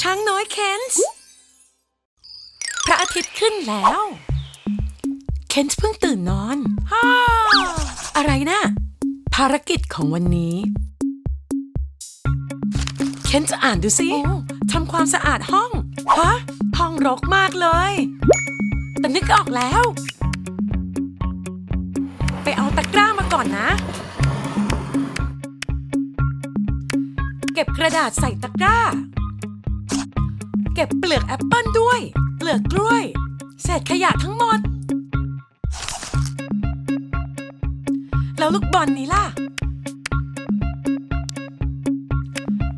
ช้างน้อยเคนส์พระอาทิตย์ขึ้นแล้ว เคนส์เพิ่งตื่นนอนฮ่าอะไรนะ ภารกิจของวันนี้ เคนส์อ่านดูสิทำความสะอาดห้องฮะห้องรกมากเลย แต่นึกออกแล้ว ไปเอาตะกร้ามาก่อนนะ ก็บกระดาษใส่ตะกร้า เก็บเปลือกแอปเปิลด้วย เปลือกกล้วย เศษขยะทั้งหมด แล้วลูกบอลนี้ล่ะ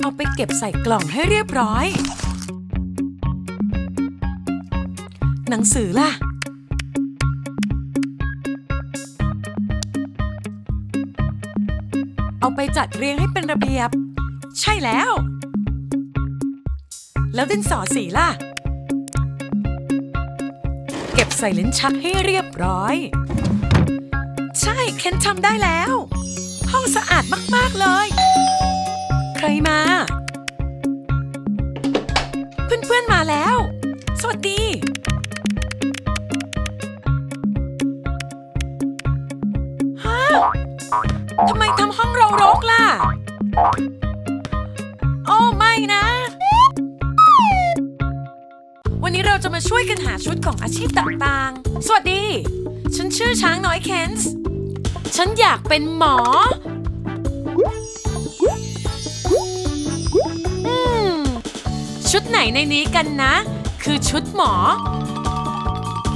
เอาไปเก็บใส่กล่องให้เรียบร้อย หนังสือล่ะเอาไปจัดเรียงให้เป็นระเบียบ ใช่แล้ว แล้วดินสอสีล่ะ เก็บใส่ลิ้นชักให้เรียบร้อย ใช่ เคนทำได้แล้ว ห้องสะอาดมาก ๆ เลย ใครมา เพื่อน ๆ มาแล้ว สวัสดีฮะทำไมทำห้องเรารกล่ะ เราจะมาช่วยกันหาชุดของอาชีพต่างๆ สวัสดี ฉันชื่อช้างน้อยเคนส์ฉันอยากเป็นหมอ อืม ชุดไหนในนี้กันนะ คือชุดหมอ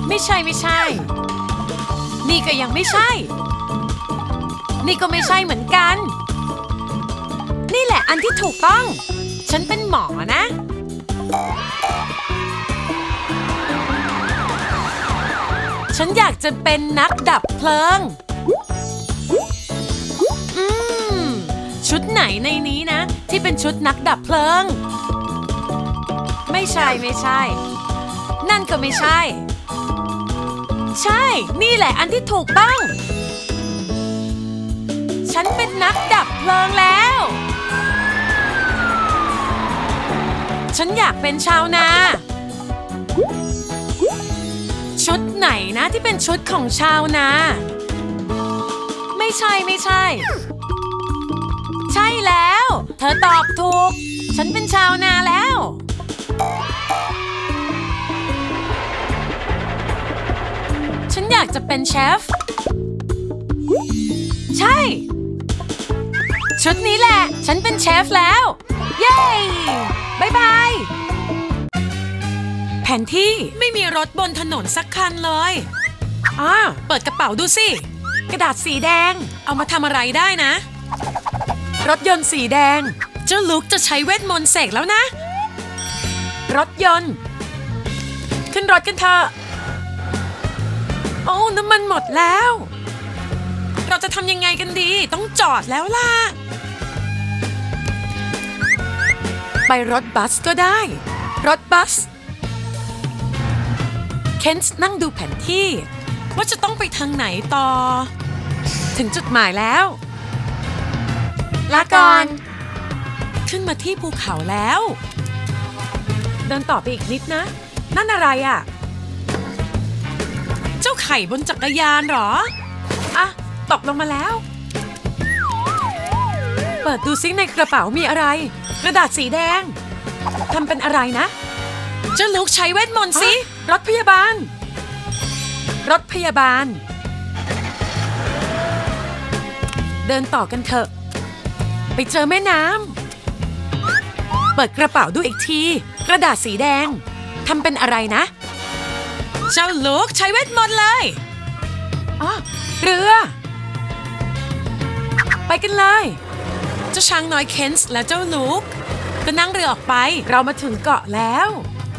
ไม่ใช่ไม่ใช่ นี่ก็ยังไม่ใช่ นี่ก็ไม่ใช่เหมือนกัน นี่แหละอันที่ถูกต้อง ฉันเป็นหมอนะ ฉันอยากจะเป็นนักดับเพลิง อืม ชุดไหนในนี้นะ ที่เป็นชุดนักดับเพลิง ไม่ใช่ไม่ใช่ นั่นก็ไม่ใช่ ใช่ นี่แหละอันที่ถูกต้อง ฉันเป็นนักดับเพลิงแล้ว ฉันอยากเป็นชาวนา ไหนนะที่เป็นชุดของชาวนา ไม่ใช่ไม่ใช่ ใช่แล้ว เธอตอบถูก ฉันเป็นชาวนาแล้ว ฉันอยากจะเป็นเชฟ ใช่ ชุดนี้แหละ ฉันเป็นเชฟแล้ว เย้บายบาย ผนที่ไม่มีรถบนถนนสักคันเลยอ่าเปิดกระเป๋าดูสิ กระดาษสีแดง เอามาทำอะไรได้นะ รถยนต์สีแดง เจ้าลุกจะใช้เวทมนต์เสกแล้วนะ รถยนต์ ขึ้นรถกันเถอะโอ้น้ำมันหมดแล้ว เราจะทำยังไงกันดี ต้องจอดแล้วล่ะ ไปรถบัสก็ได้ รถบัส เคนส์นั่งดูแผนที่ ว่าจะต้องไปทางไหนต่อ ถึงจุดหมายแล้ว ลาก่อน ขึ้นมาที่ภูเขาแล้ว เดินต่อไปอีกนิดนะ นั่นอะไรอะ่ะ เจ้าไข่บนจักรยานหรอ อะ ตกลงมาแล้ว เปิดดูซิในกระเป๋ามีอะไร กระดาษสีแดงทำเป็นอะไรนะ เจ้าลุกใช้เวทมนต์สิ รถพยาบาล รถพยาบาล เดินต่อกันเถอะ ไปเจอแม่น้ำ เปิดกระเป๋าดูอีกที กระดาษสีแดง ทำเป็นอะไรนะ เจ้าลุกใช้เวทมนต์เลยอ๋อเรือ ไปกันเลย เจ้าช้างน้อยเคนส์และเจ้าลูกก็นั่งเรือออกไป เรามาถึงเกาะแล้ว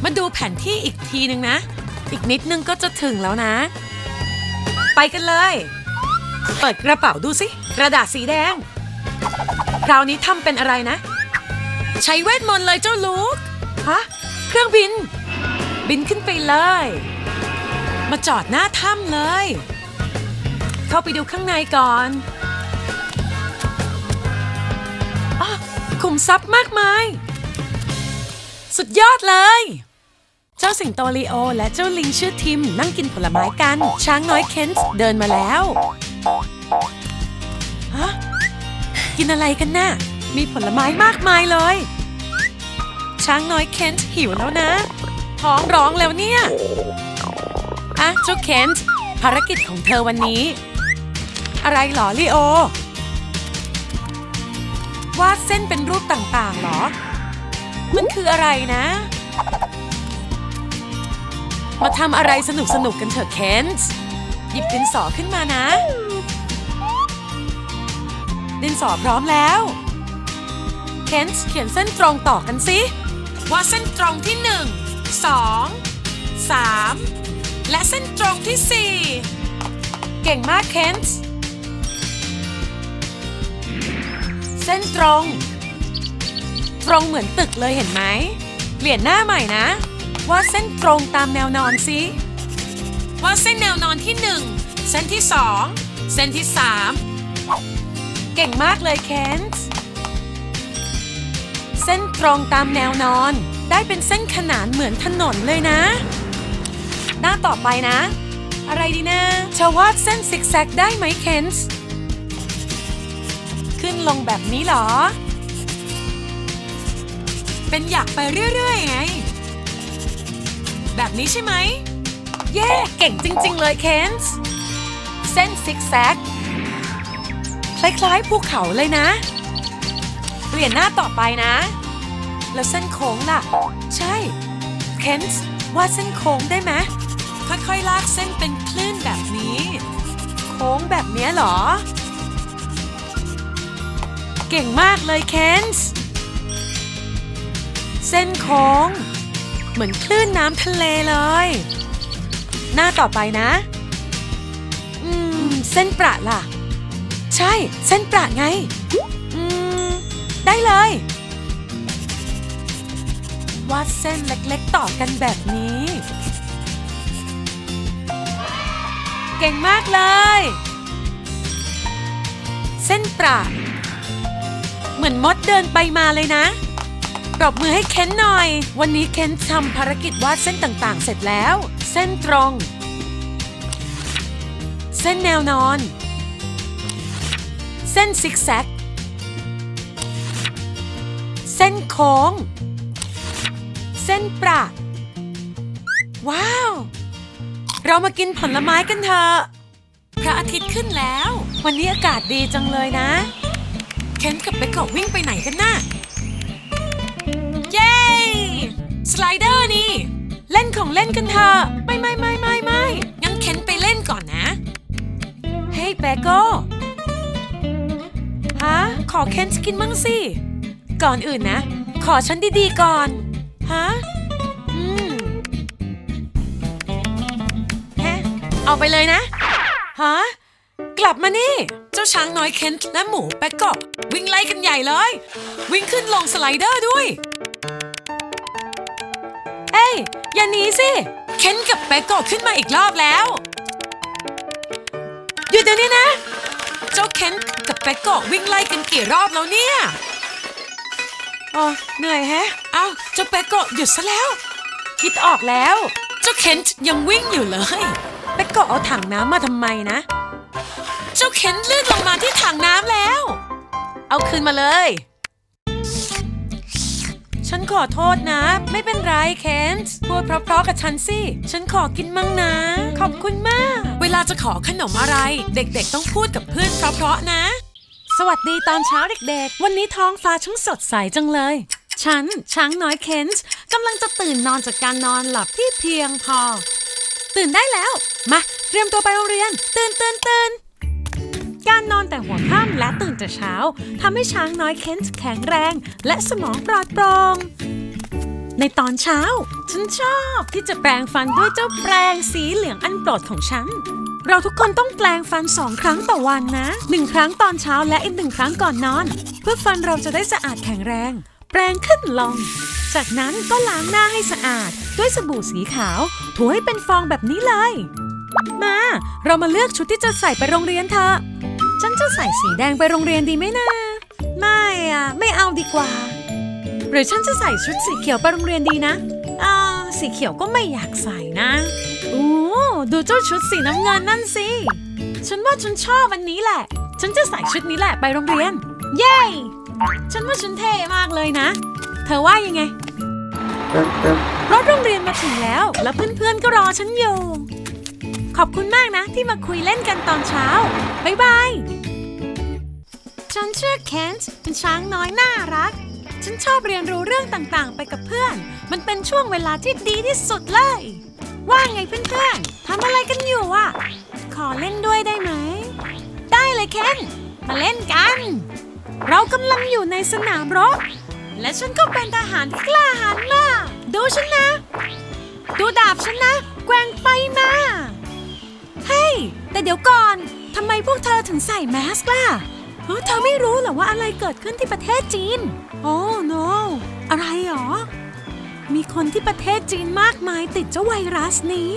มาดูแผนที่อีกทีนึงนะ อีกนิดนึงก็จะถึงแล้วนะ ไปกันเลย เปิดกระเป๋าดูสิ กระดาษสีแดง คราวนี้ทำเป็นอะไรนะ ใช้เวทมนต์เลยเจ้าลูก ฮะ เครื่องบิน บินขึ้นไปเลย มาจอดหน้าถ้ำเลย เข้าไปดูข้างในก่อนอ้าวคุมทรัพย์มากมาย สุดยอดเลย เจ้าสิงโตลีโอ และเจ้าลิงชื่อทิมนั่งกินผลไม้กัน ช้างน้อยเคนส์เดินมาแล้วฮะกินอะไรกันน่ะ มีผลไม้มากมายเลย ช้างน้อยเคนส์หิวแล้วนะ ท้องร้องแล้วเนี่ยอะเจ้าเคนส์ภารกิจของเธอวันนี้ อะไรหรอลีโอ วาดเส้นเป็นรูปต่างๆหรอ มันคืออะไรนะ มาทำอะไรสนุกสนุกๆกันเถอะเคนส์หยิบดินสอขึ้นมานะ ดินสอพร้อมแล้วเคนส์เขียนเส้นตรงต่อกันสิว่าเส้นตรงที่ 1 2 3 และเส้นตรงที่ 4 เก่งมากเคนส์เส้นตรง ตรงเหมือนตึกเลยเห็นไหม เปลี่ยนหน้าใหม่นะ ว่าดเส้นตรงตามแนวนอนสิว่าดเส้นแนวนอนที่ 1 เส้นที่ 2 เส้นที่ 3 เก่งมากเลยเคนส์เส้นตรงตามแนวนอน ได้เป็นเส้นขนานเหมือนถนนเลยนะ หน้าต่อไปนะ อะไรดีนะจะวาดเส้นซิกแซกได้ไหมเคนส์ขึ้นลงแบบนี้หรอ เป็นอยากไปเรื่อยๆไง แบบนี้ใช่ไหม เย้เก่งจริง ๆ เลยเคนส์เส้นซิกแซก คล้ายๆภูเขาเลยนะ เปลี่ยนหน้าต่อไปนะ แล้วเส้นโค้งล่ะ ใช่ เคนส์วาดเส้นโค้งได้ไหมค่อยๆ ลากเส้นเป็นคลื่นแบบนี้ โค้งแบบเนี้ยเหรอ เก่งมากเลยเคนส์เส้นโค้ง เหมือนคลื่นน้ำทะเลเลย หน้าต่อไปนะ อืม เส้นประล่ะ ใช่ เส้นประไง อืม ได้เลยวาดเส้นเล็กๆต่อกันแบบนี้ เก่งมากเลย เส้นประเหมือนมดเดินไปมาเลยนะ ปรบมือให้เค้นหน่อย วันนี้เค้นทำภารกิจวาดเส้นต่างๆ เสร็จแล้ว เส้นตรง เส้นแนวนอน เส้นซิกแซก เส้นโค้ง เส้นประว้าว เรามากินผลไม้กันเถอะ พระอาทิตย์ขึ้นแล้ว วันนี้อากาศดีจังเลยนะ เคนกับเบกกวิ่งไปไหนกันน่ะ เล่นของเล่นกันเถอะไม่ไม่ไม่ไม่ไม่งั้นเคนไปเล่นก่อนนะ เฮ้ยเบโก้ฮะขอเคนกินมั่งสิ ก่อนอื่นนะ ขอฉันดีๆก่อน ฮะ อืมแฮะเอาไปเลยนะ ฮะ กลับมานี่ เจ้าช้างน้อยเคนและหมูแปกกอบวิ่งไล่กันใหญ่เลย วิ่งขึ้นลงสไลเดอร์ด้วย อยอย่าหนีสิ เคนกับแปกกอบขึ้นมาอีกรอบแล้ว หยุดเดี๋ยวนี้นะ เจ้าเคนกับแปกกอบวิ่งไล่กันกี่รอบแล้วเนี่ยอ๋อเหนื่อยแฮะ เอ้าเจ้าแปกกอบหยุดซะแล้ว คิดออกแล้ว เจ้าเคนยังวิ่งอยู่เลยแปกกอบเอาถังน้ำมาทำไมนะ เจ้าเคนลื่นลงมาที่ถังน้ำแล้ว เอาคืนมาเลย ฉันขอโทษนะ ไม่เป็นไรเคนพูดเพราะๆกับฉันสิ ฉันขอกินมั่งนะ ขอบคุณมาก เวลาจะขอขนมอะไร เด็กๆต้องพูดกับเพื่อนเพราะๆนะ สวัสดีตอนเช้าเด็กๆ วันนี้ท้องฟ้าช่างสดใสจังเลย ฉันช้างน้อยเคนส์กำลังจะตื่นนอนจากการนอนหลับที่เพียงพอ ตื่นได้แล้ว มา เตรียมตัวไปโรงเรียน ตื่นตื่นตื่น การนอนแต่หัวค่ำและตื่นแต่เช้าทำให้ช้างน้อยเคนส์แข็งแรง และสมองปลอดโปร่งในตอนเช้า ฉันชอบที่จะแปรงฟันด้วยเจ้าแปรงสีเหลืองอันโปรดของฉัน เราทุกคนต้องแปรงฟันสองครั้งต่อวันนะหนึ่งครั้งตอนเช้าและอีกหนึ่งครั้งก่อนนอน เพื่อฟันเราจะได้สะอาดแข็งแรง แปรงขึ้นลง จากนั้นก็ล้างหน้าให้สะอาด ด้วยสบู่สีขาวถูให้เป็นฟองแบบนี้เลย มา เรามาเลือกชุดที่จะใส่ไปโรงเรียนเถอะ ฉันจะใส่สีแดงไปโรงเรียนดีไหมนะ ไม่อะไม่เอาดีกว่า หรือฉันจะใส่ชุดสีเขียวไปโรงเรียนดีนะอ่าสีเขียวก็ไม่อยากใส่นะโอ้ดูเจ้าชุดสีน้ำเงินนั่นสิ ฉันว่าฉันชอบอันนี้แหละ ฉันจะใส่ชุดนี้แหละไปโรงเรียน เย้ ฉันว่าฉันเท่มากเลยนะ เธอว่ายังไงรถโรงเรียนมาถึงแล้ว แล้วเพื่อนๆก็รอฉันอยู่ ขอบคุณมากนะที่มาคุยเล่นกันตอนเช้า บ๊ายบาย ฉันชื่อเคนต์เป็นช้างน้อยน่ารัก ฉันชอบเรียนรู้เรื่องต่างๆ ไปกับเพื่อน มันเป็นช่วงเวลาที่ดีที่สุดเลย ว่าไงเพื่อนๆทำอะไรกันอยู่อะ ขอเล่นด้วยได้ไหม ได้เลยเคน มาเล่นกัน เรากำลังอยู่ในสนามรบ และฉันก็เป็นทหารที่กล้าหาญมาก ดูฉันนะ ดูดาบฉันนะ แกว่งไปมา เดี๋ยวก่อนทำไมพวกเธอถึงใส่แมสก์ล่ะเเธอไม่รู้เหรอว่าอะไรเกิดขึ้นที่ประเทศจีน โอ้ no อะไรหรอ มีคนที่ประเทศจีนมากมายติดเจ้าไวรัสนี้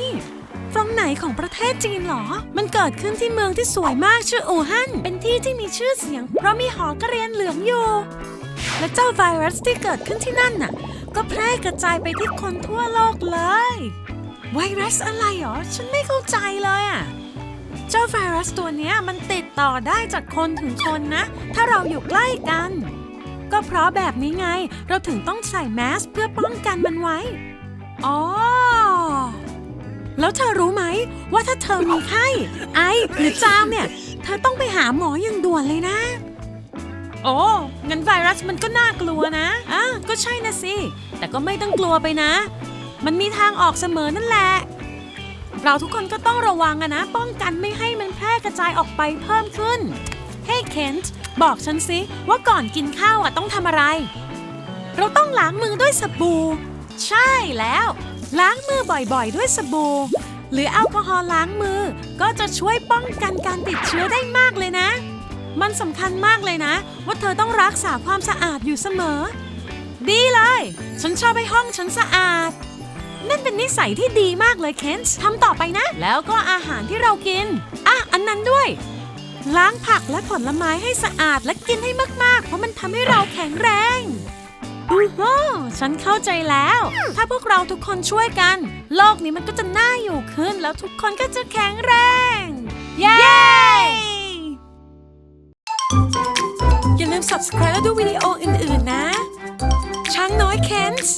ตรงไหนของประเทศจีนหรอ มันเกิดขึ้นที่เมืองที่สวยมากชื่ออู่ฮั่น เป็นที่ที่มีชื่อเสียง เพราะมีหอกระเรียนเหลืองอยู่ และเจ้าไวรัสที่เกิดขึ้นที่นั่นน่ะ ก็แพร่กระจายไปที่คนทั่วโลกเลย ไวรัสอะไรหรอ ฉันไม่เข้าใจเลยอะ เจ้าไวรัสตัวนี้มันติดต่อได้จากคนถึงคนนะ ถ้าเราอยู่ใกล้กัน ก็เพราะแบบนี้ไง เราถึงต้องใส่แมสเพื่อป้องกันมันไว้ อ๋อ แล้วเธอรู้ไหม ว่าถ้าเธอมีไข้ ไอ หรือจามเนี่ย เธอต้องไปหาหมออย่างด่วนเลยนะ โอ้งั้นไวรัสมันก็น่ากลัวนะอะก็ใช่นะสิ แต่ก็ไม่ต้องกลัวไปนะ มันมีทางออกเสมอนั่นแหละ เราทุกคนก็ต้องระวังอะนะ ป้องกันไม่ให้มันแพร่กระจายออกไปเพิ่มขึ้น เฮ้เคนต์บอกฉันสิว่าก่อนกินข้าวอะต้องทำอะไร เราต้องล้างมือด้วยสบู่ ใช่แล้ว ล้างมือบ่อยๆ ด้วยสบู่ หรือแอลกอฮอล์ล้างมือ ก็จะช่วยป้องกันการติดเชื้อได้มากเลยนะ มันสำคัญมากเลยนะ ว่าเธอต้องรักษาความสะอาดอยู่เสมอ ดีเลย ฉันชอบให้ห้องฉันสะอาด นั่นเป็นนิสัยที่ดีมากเลยเคนส์ทำต่อไปนะ แล้วก็อาหารที่เรากิน อะ อันนั้นด้วย ล้างผักและผลไม้ให้สะอาดและกินให้มาก ๆ เพราะมันทำให้เราแข็งแรงอือฮึฉันเข้าใจแล้ว ถ้าพวกเราทุกคนช่วยกัน โลกนี้มันก็จะน่าอยู่ขึ้น แล้วทุกคนก็จะแข็งแรง เย้ อย่าลืม subscribe และดูวิดีโออื่น ๆ นะ ช้างน้อยเคนส์